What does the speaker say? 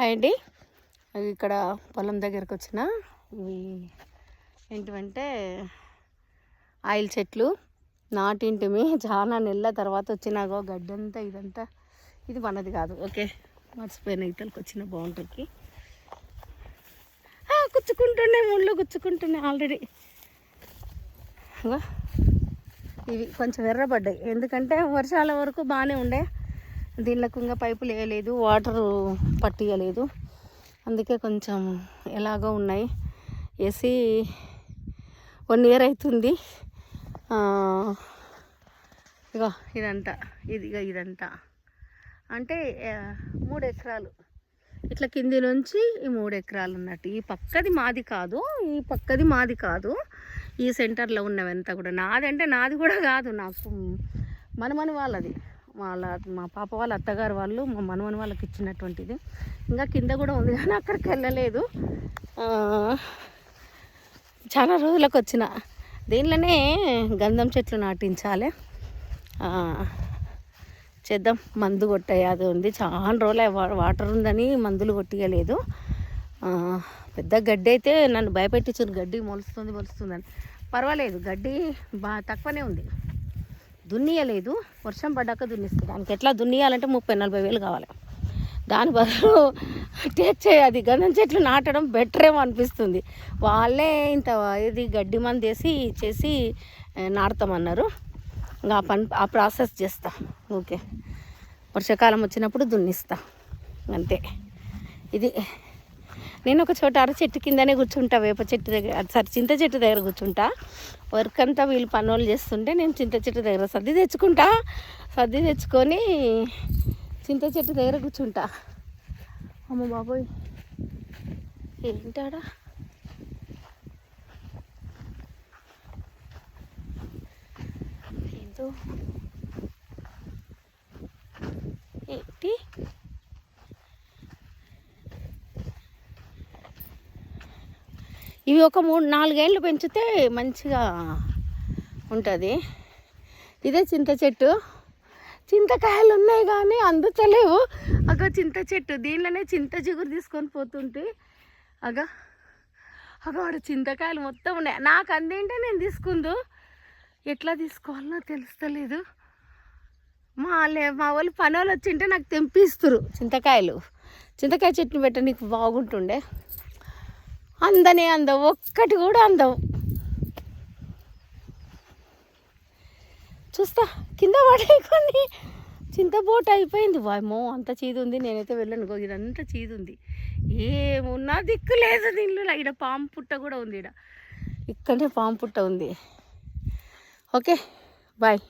Hi అండి. ఇక్కడ పొలం దగ్గరకు వచ్చిన ఇవి ఏంటివంటే ఆయిల్ చెట్లు. నాటింటిమి చాలా నెలల తర్వాత వచ్చినాగో గడ్డంతా ఇదంతా. ఇది మనది కాదు. ఓకే. మర్చిపోయిన ఇతలకు వచ్చిన బాగుంటుంది గుచ్చుకుంటున్నాయి ముళ్ళు గుచ్చుకుంటున్నాయి ఆల్రెడీ. ఇవి కొంచెం ఎర్రబడ్డాయి. ఎందుకంటే వర్షాల వరకు బాగానే ఉండే. దీనిలోకి ఇంకా పైపులు వేయలేదు వాటర్ పట్టియలేదు. అందుకే కొంచెం ఎలాగో ఉన్నాయి. వేసి వన్ ఇయర్ అవుతుంది. ఇగో ఇదంతా ఇది ఇదంతా. అంటే మూడు ఎకరాలు. ఇట్లా కింది నుంచి ఈ మూడు ఎకరాలు ఉన్నట్టు. ఈ పక్కది మాది కాదు ఈ పక్కది మాది కాదు. ఈ సెంటర్లో ఉన్నవంతా కూడా. నాది అంటే నాది కూడా కాదు నాకు. మనమని వాళ్ళది. వాళ్ళ మా పాప వాళ్ళ అత్తగారు వాళ్ళు మా మనమని వాళ్ళకి ఇచ్చినటువంటిది. ఇంకా కింద కూడా ఉంది కానీ అక్కడికి వెళ్ళలేదు. చాలా రోజులకు వచ్చిన. దీనిలోనే గంధం చెట్లు నాటించాలి. చేద్దాం. మందు కొట్టే అది ఉంది. చాలా రోజులు వాటర్ ఉందని మందులు కొట్టియలేదు. పెద్ద గడ్డి అయితే నన్ను భయపెట్టించు గడ్డి మొలుస్తుంది మొలుస్తుందని. పర్వాలేదు గడ్డి బా తక్కువనే ఉంది. దున్నియలేదు. వర్షం పడ్డాక దున్నిస్తుంది దానికి ఎట్లా దున్నియాలంటే ముప్పై నలభై వేలు కావాలి. దాని బదులు తెచ్చే అది గంధం చెట్లు నాటడం బెటర్ ఏమో అనిపిస్తుంది. వాళ్ళే ఇంత ఇది గడ్డి మంది వేసి చేసి నాటుతామన్నారు. ఇంకా ఆ పని ఆ ప్రాసెస్ చేస్తా. ఓకే. వర్షాకాలం వచ్చినప్పుడు దున్నిస్తా. అంతే. ఇది నేను ఒక చోట అర చెట్టు కిందనే కూర్చుంటా వేప చెట్టు దగ్గర. సారీ చింత చెట్టు దగ్గర కూర్చుంటా. వర్క్ అంతా వీళ్ళు పనులు చేస్తుంటే నేను చింత చెట్టు దగ్గర సర్ది తెచ్చుకుంటా. సర్ది తెచ్చుకొని చింత చెట్టు దగ్గర కూర్చుంటా. అమ్మ బాబోయ్. ఏంటాడా? ఏంటో ఇవి ఒక మూడు నాలుగేళ్ళు పెంచితే మంచిగా ఉంటుంది. ఇదే చింత చెట్టు. చింతకాయలు ఉన్నాయి కానీ అందుతలేవు అగ చింత చెట్టు. దీనిలోనే చింత చిగురు తీసుకొని పోతుంటే అగ అగ వాడు చింతకాయలు మొత్తం ఉన్నాయి. నాకు అందేంటే నేను తీసుకుందు. ఎట్లా తీసుకోవాలో తెలుస్తలేదు. మా లే మా వాళ్ళు పని వాళ్ళు వచ్చింటే నాకు తెంపిస్తురు చింతకాయలు. చింతకాయ చెట్టుని పెట్ట నీకు బాగుంటుండే. అందనే అందవు ఒక్కటి కూడా అందవు. చూస్తా కింద పడే కొన్ని. చింతబోట అయిపోయింది. వామో అంత చీదు ఉంది నేనైతే వెళ్ళను. గో ఇదంతా చీదు ఉంది ఏమున్నా దిక్కు లేదు దీనిలో. ఇక్కడ పాము పుట్ట కూడా ఉంది ఇక్కడ ఇక్కడనే పాము పుట్ట ఉంది. Okay bye.